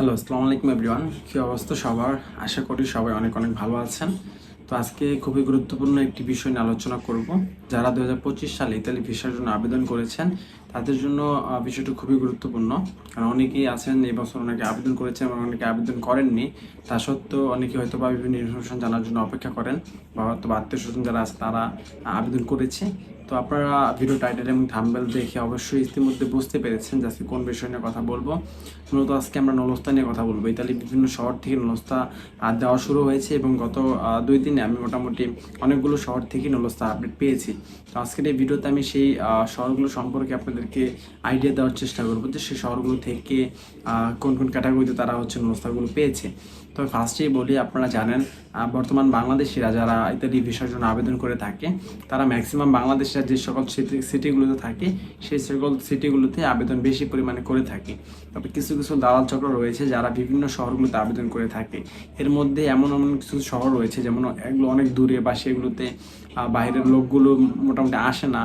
Hello আসসালামু আলাইকুম everyone কী অবস্থা সবার? আশা করি সবাই অনেক অনেক ভালো আছেন। তো আজকে খুবই গুরুত্বপূর্ণ একটি বিষয় নিয়ে আলোচনা করব। যারা দু হাজার সালে ইতালি ভিসার জন্য আবেদন করেছেন, তাদের জন্য বিষয়টি খুবই গুরুত্বপূর্ণ। কারণ অনেকেই আছেন, এই বছর অনেকে আবেদন করেছেন এবং অনেকে আবেদন করেননি। তা সত্ত্বেও অনেকে হয়তো বা বিভিন্ন ইনফরমেশন জানার জন্য অপেক্ষা করেন, বা হয়তো আত্মীয় স্বজন যারা আছে তারা আবেদন করেছে। তো আপনারা ভিডিও টাইটেল এবং থাম্বেল দেখে অবশ্যই ইতিমধ্যে বুঝতে পেরেছেন যে আজকে কোন বিষয় নিয়ে কথা বলব। মূলত আজকে আমরা নলস্তা নিয়ে কথা বলব। ইতালির বিভিন্ন শহর থেকে নলস্তা দেওয়া শুরু হয়েছে এবং গত দুই দিনে আমি মোটামুটি অনেকগুলো শহর থেকে নলস্তা আপডেট পেয়েছি। তো আজকের এই ভিডিওতে আমি সেই শহরগুলো সম্পর্কে আপনাদেরকে আইডিয়া দেওয়ার চেষ্টা করব যে সেই শহরগুলো থেকে কোন কোন ক্যাটাগরিতে তারা হচ্ছে নলস্তাগুলো পেয়েছে। তো ফার্স্টেই বলি, আপনারা জানেন বর্তমান বাংলাদেশিরা যারা ইত্যাদি ভিসার জন্য আবেদন করে থাকে, তারা ম্যাক্সিমাম বাংলাদেশের যে সকল সিটি সিটিগুলোতে থাকে, সেই সকল সিটিগুলোতে আবেদন বেশি পরিমাণে করে থাকে। তবে কিছু কিছু দালাল চক্র রয়েছে যারা বিভিন্ন শহরগুলোতে আবেদন করে থাকে। এর মধ্যে এমন এমন কিছু শহর রয়েছে যেমন এগুলো অনেক দূরে বা সেগুলোতে বাইরের লোকগুলো মোটামুটি আসে না।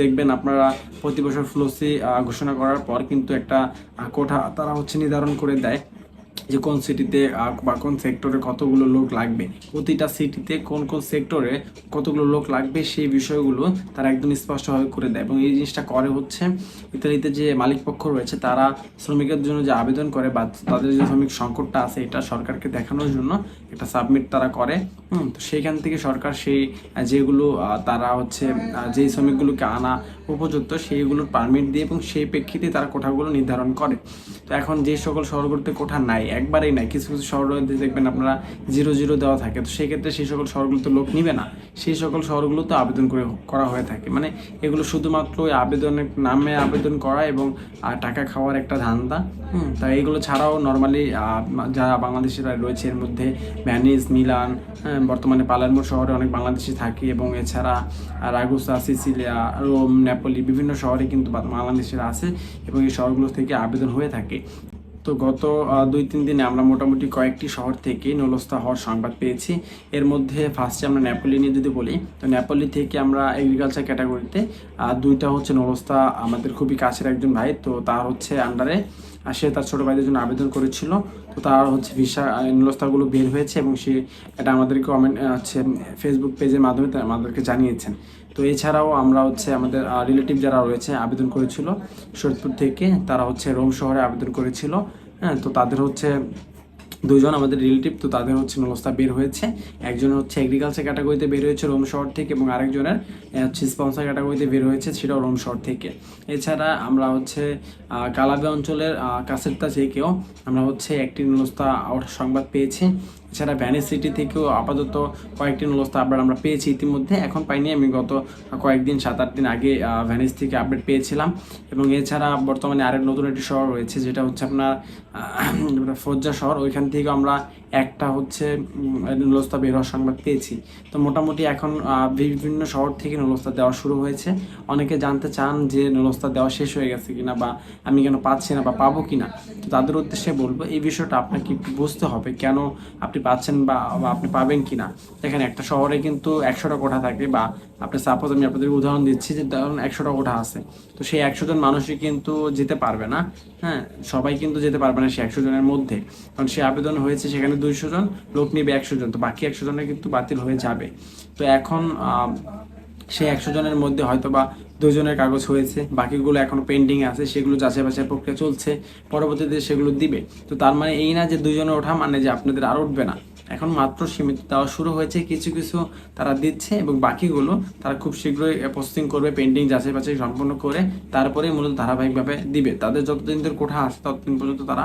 দেখবেন আপনারা প্রতি বছর ফ্লোসি ঘোষণা করার পর কিন্তু একটা কোঠা তারা হচ্ছে নির্ধারণ করে দেয়। যে কোন সিটিতে বা কোন সেক্টরে কতগুলো লোক লাগবে, প্রতিটা সিটিতে কোন কোন সেক্টরে কতগুলো লোক লাগবে সেই বিষয়গুলো তারা একদম স্পষ্টভাবে করে দেয়। এবং এই জিনিসটা করে হচ্ছে ইতালিতে যে মালিক পক্ষ রয়েছে, তারা শ্রমিকের জন্য যে আবেদন করে বা তাদের যে শ্রমিক সংকটটা আছে, এটা সরকারকে দেখানোর জন্য এটা সাবমিট তারা করে। হুম, তো সেইখান থেকে সরকার সেই যেগুলো তারা হচ্ছে যেই শ্রমিকগুলোকে আনা উপযুক্ত সেইগুলোর পারমিট দিয়ে এবং সেই প্রেক্ষিতে তারা কোঠাগুলো নির্ধারণ করে। তো এখন যে সকল শহরগুলোতে কোঠা নাই একবারেই নাই কিছু কিছু শহরগুলোতে দেখবেন আপনারা জিরো জিরো দেওয়া থাকে। তো সেক্ষেত্রে সেই সকল শহরগুলোতে লোক নিবে না সেই সকল শহরগুলোতে আবেদন করে করা হয়ে থাকে। মানে এগুলো শুধুমাত্র আবেদনের নামে আবেদন করা এবং টাকা খাওয়ার একটা ধান্দা। হুম তাই এগুলো ছাড়াও নর্মালি যারা বাংলাদেশিরা রয়েছে এর মধ্যে ভ্যানিস মিলান হ্যাঁ, বর্তমানে পালারমো শহরে অনেক বাংলাদেশি থাকে এবং এছাড়া রাগুসা সিসিলিয়া রোম নেপোলি বিভিন্ন শহরে কিন্তু বাংলাদেশিরা আছে এবং এই শহরগুলো থেকে আবেদন হয়ে থাকে। তো গত দুই তিন দিনে আমরা মোটামুটি কয়েকটি শহর থেকে নলস্তা হওয়ার সংবাদ পেয়েছি। এর মধ্যে ফার্স্টে আমরা নেপোলি নিয়ে যদি বলি তো নেপোলি থেকে আমরা এগ্রিকালচার ক্যাটাগরিতে দুইটা হচ্ছে নলস্তা আমাদের খুবই কাছের একজন ভাই তো তার হচ্ছে আন্ডারে সে তার ছোটো ভাইদের জন্য আবেদন করেছিল। তো তার হচ্ছে ভিসা নলস্তাগুলো বের হয়েছে এবং সে এটা আমাদেরকে কমেন্ট হচ্ছে ফেসবুক পেজের মাধ্যমে আমাদেরকে জানিয়েছেন। তো এছাড়াও আমরা হচ্ছে আমাদের রিলেটিভ যারা রয়েছে আবেদন করেছিল শরীরপুর থেকে তারা হচ্ছে রোম শহরে আবেদন করেছিল। হ্যাঁ তো তাদের হচ্ছে দুজন আমাদের রিলেটিভ তো তাদের হচ্ছে নলস্তা বের হয়েছে। একজন হচ্ছে এগ্রিকালচার ক্যাটাগরিতে বের হয়েছে রোম শহর থেকে এবং আরেকজনের হচ্ছে স্পন্সার ক্যাটাগরিতে বের হয়েছে সেটাও রোম শহর থেকে। এছাড়া আমরা হচ্ছে কালাবে অঞ্চলের কাসেরতা থেকেও আমরা হচ্ছে একটি নলস্তা সংবাদ পেয়েছি। এছাড়া ভ্যানিস সিটি থেকেও আপাতত কয়েকটি নলস্তা আপডেট আমরা পেয়েছি ইতিমধ্যে এখন পাইনি। আমি গত কয়েকদিন সাত আট দিন আগে ভ্যানিস থেকে আপডেট পেয়েছিলাম। এবং এছাড়া বর্তমানে আরেক নতুন একটি শহর রয়েছে যেটা হচ্ছে আপনার ফজ্জা শহর। ওইখান থেকে আমরা একটা হচ্ছে উম, নলস্তা বের হওয়ার সংবাদ পেয়েছি। তো মোটামুটি এখন বিভিন্ন শহর থেকে নলস্তা দেওয়া শুরু হয়েছে। অনেকে জানতে চান যে নলস্তা দেওয়া শেষ হয়ে গেছে কিনা বা আমি কেন পাচ্ছি না বা পাবো কিনা। তো তাদের উদ্দেশ্যে বলব এই বিষয়টা আপনাকে বুঝতে হবে। কেন আপনি পাচ্ছেন বা আপনি পাবেন কিনা। দেখেন, একটা শহরে কিন্তু একশোটা কোঠা থাকে বা আপনি সাপোজ আমি আপনাদের উদাহরণ দিচ্ছি যে ধরুন একশোটা কোঠা আছে। তো সেই একশো জন মানুষই কিন্তু যেতে পারবে না। হ্যাঁ সবাই কিন্তু যেতে পারবে না সেই একশো জনের মধ্যে। কারণ সে আবেদন হয়েছে সেখানে দুইশো জন, লোক নিবে একশো জন। তো বাকি একশো জনের কিন্তু বাতিল হয়ে যাবে। তো এখন সেই একশো জনের মধ্যে হয়তো বা দুজনের কাগজ হয়েছে, বাকিগুলো এখনও পেন্ডিং আছে, সেগুলো যাচাই বাছাই প্রক্রিয়া চলছে, পরবর্তীতে সেগুলো দিবে। তো তার মানে এই না যে দুজনে ওঠা মানে যে আপনাদের আর উঠবে না। এখন মাত্র সীমিত দেওয়া শুরু হয়েছে, কিছু কিছু তারা দিচ্ছে এবং বাকিগুলো তারা খুব শীঘ্রই পোস্টিং করবে পেন্ডিং যাচাই বাছাই সম্পন্ন করে তারপরে মূলত ধারাবাহিকভাবে দিবে। তাদের যতদিন কোঠা আছে, ততদিন পর্যন্ত তারা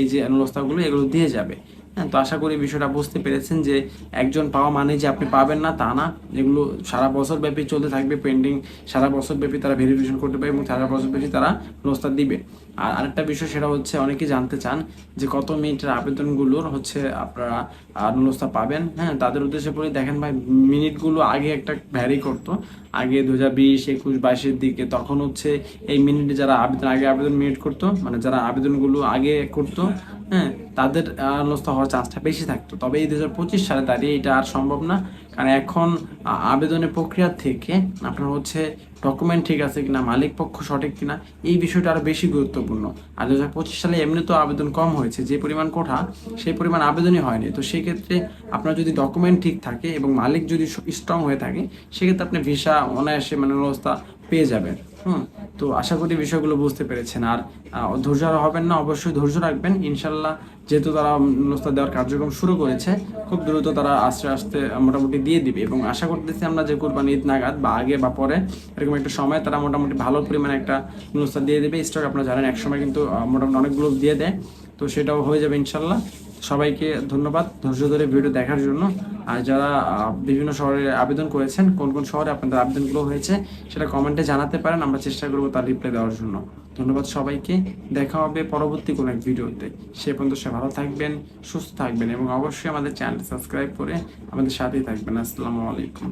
এই যে অনুবস্থাগুলো এগুলো দিয়ে যাবে। হ্যাঁ তো আশা করি বিষয়টা বুঝতে পেরেছেন যে একজন পাওয়া মানে যে আপনি পাবেন না তা না। এগুলো সারা বছর ব্যাপী চলতে থাকবে পেন্ডিং সারা বছর ব্যাপী তারা ভেরিফিকেশন করতে পারে এবং সারা বছর ব্যাপী তারা ব্যবস্থা দিবে। আর আরেকটা বিষয় সেটা হচ্ছে অনেকে জানতে চান যে কত মিনিটের আবেদনগুলোর হচ্ছে আপনারা নুলস্থা পাবেন। হ্যাঁ তাদের উদ্দেশ্যে বলে, দেখেন ভাই, মিনিটগুলো আগে একটা ভ্যারি করতো। আগে দু হাজার বিশ, একুশ, বাইশের দিকে। তখন হচ্ছে এই মিনিটে যারা আবেদন, আগে আবেদন মিনিট করতো মানে যারা আবেদনগুলো আগে করতো হ্যাঁ তাদের আলোচনা হওয়ার হওয়ার চান্সটা বেশি থাকতো। তবে এই দু হাজার পঁচিশ সালে দাঁড়িয়ে এটা আর সম্ভব না। কারণ এখন আবেদনের প্রক্রিয়া থেকে আপনার হচ্ছে ডকুমেন্ট ঠিক আছে কিনা, মালিক পক্ষ সঠিক কিনা, এই বিষয়টা আরও বেশি গুরুত্বপূর্ণ। আর দু হাজার পঁচিশ সালে এমনি তো আবেদন কম হয়েছে, যে পরিমাণ কোঠা, সেই পরিমাণ আবেদনই হয়নি। তো সেই ক্ষেত্রে আপনার যদি ডকুমেন্ট ঠিক থাকে এবং মালিক যদি স্ট্রং হয়ে থাকে, সেক্ষেত্রে আপনি ভিসা অনায়াসে মানে ব্যবস্থা পেয়ে যাবেন। হুম। তো আশা করি বিষয়গুলো বুঝতে পেরেছেন। আর ধৈর্য হবেন না, অবশ্যই ধৈর্য রাখবেন। ইনশাল্লাহ যেহেতু তারা ব্যবস্থা দেওয়ার কার্যক্রম শুরু করেছে, খুব দ্রুত তারা আস্তে আস্তে মোটামুটি দিয়ে দিবে। এবং আশা করতেছি আমরা যে কোরবানি ঈদ নাগাদ বা আগে বা পরে এরকম একটা সময় তারা মোটামুটি ভালো পরিমাণে একটা ব্যবস্থা দিয়ে দেবে। স্টক আপনারা জানেন এক সময় কিন্তু মোটামুটি অনেকগুলো দিয়ে দেয়। তো সেটাও হয়ে যাবে ইনশাল্লাহ। সবাইকে ধন্যবাদ ধৈর্য ধরে ভিডিও দেখার জন্য। আর যারা বিভিন্ন শহরে আবেদন করেছেন, কোন কোন শহরে আপনাদের আবেদনগুলো হয়েছে, সেটা কমেন্টে জানাতে পারেন, আমরা চেষ্টা করব তার রিপ্লাই দেওয়ার জন্য। ধন্যবাদ সবাইকে, দেখা হবে পরবর্তী কোনো এক ভিডিওতে। সে পর্যন্ত সে ভালো থাকবেন, সুস্থ থাকবেন, এবং অবশ্যই আমাদের চ্যানেল সাবস্ক্রাইব করে আমাদের সাথেই থাকবেন। আসসালামু আলাইকুম।